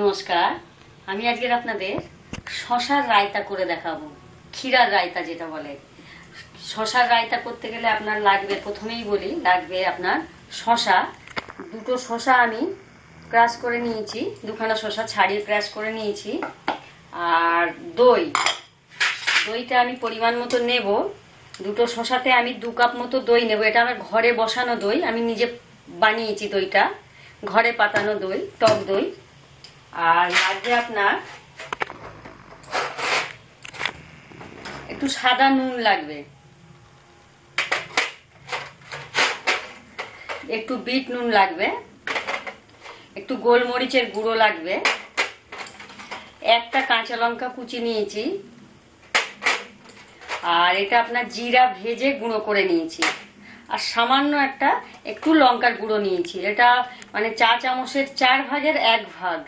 নমস্কার, আমি আজকের আপনাদের শশার রায়তা করে দেখাবো। ক্ষীরার রায়তা যেটা বলে। শশার রায়তা করতে গেলে আপনার লাগবে, প্রথমেই বলি, লাগবে আপনার শশা। দুটো শশা আমি ক্রাশ করে নিয়েছি, দুখানা শশা ছাড়িয়ে ক্রাশ করে নিয়েছি। আর দই, দইটা আমি পরিমাণ মতো নেব। দুটো শশাতে আমি দু কাপ মতো দই নেব। এটা আমার ঘরে বসানো দই, আমি নিজে বানিয়েছি দইটা। ঘরে পাতানো দই, টক দই। আর লাগবে আপনার একটু সাদা নুন লাগবে। একটু বিট নুন লাগবে। একটু গোলমরিচের গুঁড়ো লাগবে। একটা কাঁচা লঙ্কা কুচি নিয়েছি। আর এটা আপনার জিরা ভেজে গুঁড়ো করে নিয়েছি। আর সামান্য একটা একটু লঙ্কার গুঁড়ো নিয়েছি। এটা মানে চা চামচের চার ভাগের এক ভাগ।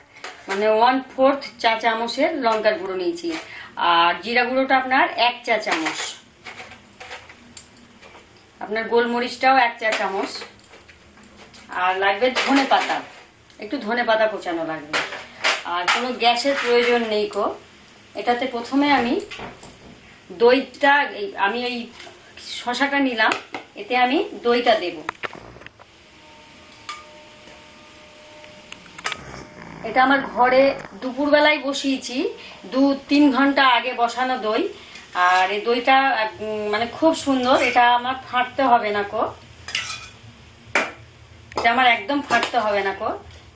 মানে ওয়ান ফোর্থ চা চামচের লঙ্কার গুঁড়ো নিয়েছি। আর জিরা গুঁড়োটা আপনার এক চা চামচ। আপনার গোলমরিচটাও এক চা চামচ। আর লাগবে ধনে পাতা। একটু ধনে পাতা কোচানো লাগবে। আর কোনো গ্যাসের প্রয়োজন নেই কো। এটাতে প্রথমে আমি দইটা আমি এই শশাটা নিলাম, এতে আমি দইটা দেব। এটা আমার ঘরে দুপুরবেলায় বসিয়েছি। দু, তিন ঘণ্টা আগে বসানো দই। আর এই দইটা মানে খুব সুন্দর। এটা আমার ফাটতে হবে না কো। এটা আমার একদম ফাটতে হবে না কো।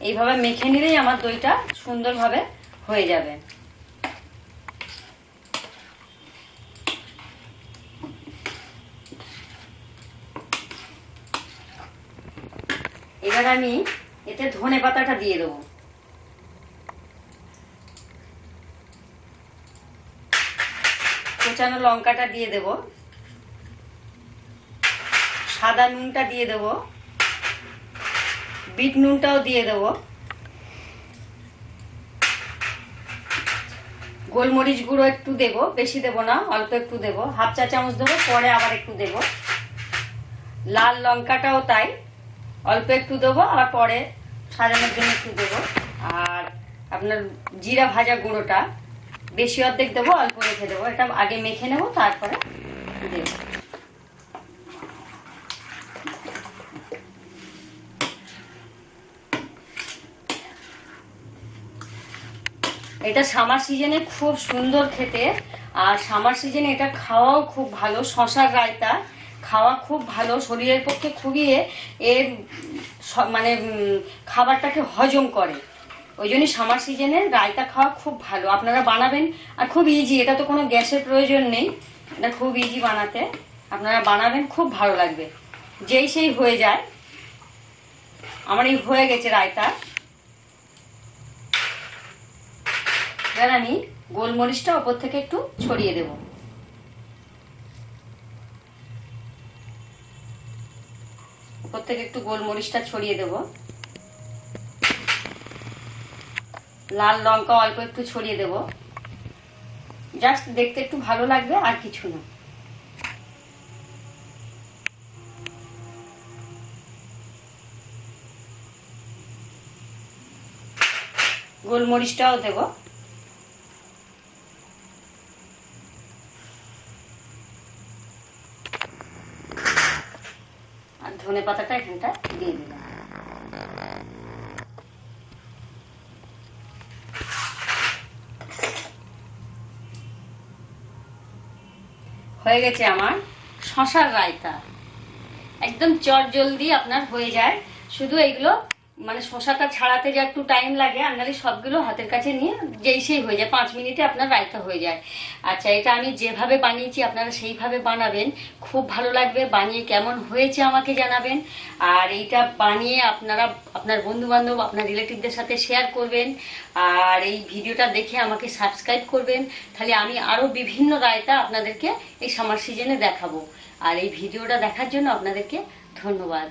এইভাবে মেখে নিলেই আমার দইটা সুন্দরভাবে হয়ে যাবে। এবার আমি এতে ধনে পাতাটা দিয়ে দেবো। কোচানো লঙ্কাটা দিয়ে দেব। সাদা নুনটা দিয়ে দেব। বিট নুনটাও দিয়ে দেব। গোলমরিচ গুঁড়ো একটু দেব, বেশি দেব না, অল্প একটু দেব। হাফ চা চামচ দেবো, পরে আবার একটু দেব। লাল লঙ্কাটাও তাই, অল্প একটু দেবো আর পরে সাজানোর জন্য একটু দেবো। আর আপনার জিরা ভাজা গুঁড়োটা বেশি অর্ধেক দেবো, অল্প রেখে দেবো। এটা আগে মেখে নেব, তারপরে দেবো। এটা সামার সিজনে খুব সুন্দর খেতে, আর সামার সিজনে এটা খাওয়াও খুব ভালো শশার রায়তা খাওয়া খুব ভালো, শরীরের পক্ষে খুবই এ- মানে খাবারটাকে হজম করে। ওই জন্য সামার সিজনে রায়তা খাওয়া খুব ভালো। আপনারা বানাবেন, আর খুব ইজি এটা তো কোনো গ্যাসের প্রয়োজন নেই। এটা খুব ইজি বানাতে। আপনারা বানাবেন, খুব ভালো লাগবে। যেই সেই হয়ে যায়। আমার এই হয়ে গেছে রায়তা। এবার আমি গোলমরিচটা ওপর থেকে একটু ছড়িয়ে দেব। ওপর থেকে একটু গোলমরিচটা ছড়িয়ে দেব। লাল লঙ্কা অল্প একটু ছড়িয়ে দেব। জাস্ট দেখতে একটু ভালো লাগবে আর কিছু না। গোলমরিচটাও দেবো। আর ধনে পাতাটা এখানটা দিয়ে দিলাম। হয়ে গেছে আমার। শশার রায়তা। একদম চট জলদি আপনার হয়ে যায়। শুধু এইগুলো মানে শশাটা ছাড়াতে যা একটু টাইম লাগে নাহলে সবগুলো হাতের কাছে নিয়ে যেই সেই হয়ে যায়। পাঁচ মিনিটে আপনার রায়তা হয়ে যায়। আচ্ছা এটা আমি যেভাবে বানিয়েছি, আপনারা সেইভাবে বানাবেন। খুব ভালো লাগবে। বানিয়ে কেমন হয়েছে আমাকে জানাবেন। আর এইটা বানিয়ে আপনারা, আপনার বন্ধু বান্ধব আপনার রিলেটিভদের সাথে শেয়ার করবেন। আর এই ভিডিওটা দেখে আমাকে সাবস্ক্রাইব করবেন। তাহলে আমি আরও বিভিন্ন রায়তা আপনাদেরকে এই সামার সিজনে দেখাবো। আর এই ভিডিওটা দেখার জন্য আপনাদেরকে ধন্যবাদ।